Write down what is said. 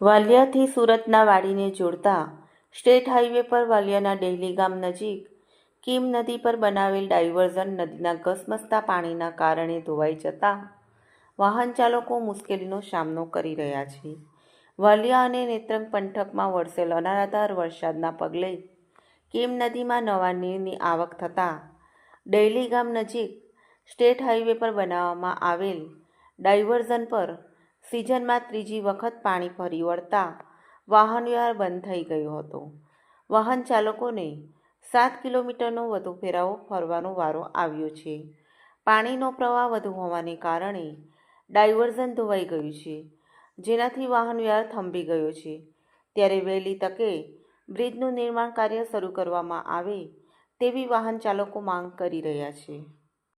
વાલિયાથી સુરતના વાડીને જોડતા state highway પર વાલિયાના ડેહલી ગામ નજીક કીમ નદી પર બનાવેલ ડાયવર્ઝન નદીના ઘસમસતા પાણીના કારણે ધોવાઈ જતા વાહન ચાલકો મુશ્કેલીનો સામનો કરી રહ્યા છે. વાલિયા અને નેત્રંગ પંથકમાં વરસેલ અનરાધાર વરસાદના પગલે કીમ નદીમાં નવા નીરની આવક થતાં ડેહલી ગામ નજીક સ્ટેટ હાઈવે પર બનાવવામાં આવેલ ડાયવર્ઝન પર સિઝનમાં ત્રીજી વખત પાણી ફરી વળતા વાહન વ્યવહાર બંધ થઈ ગયો હતો. વાહન ચાલકોને સાત કિલોમીટરનો વધુ ફેરાવો ફરવાનો વારો આવ્યો છે. પાણીનો પ્રવાહ વધુ હોવાને કારણે ડાયવર્ઝન ધોવાઈ ગયું છે. જેનાથી વાહન વ્યવહાર થંભી ગયો છે. ત્યારે વહેલી તકે બ્રિજનું નિર્માણ કાર્ય શરૂ કરવામાં આવે તેવી વાહન ચાલકો માંગ કરી રહ્યા છે.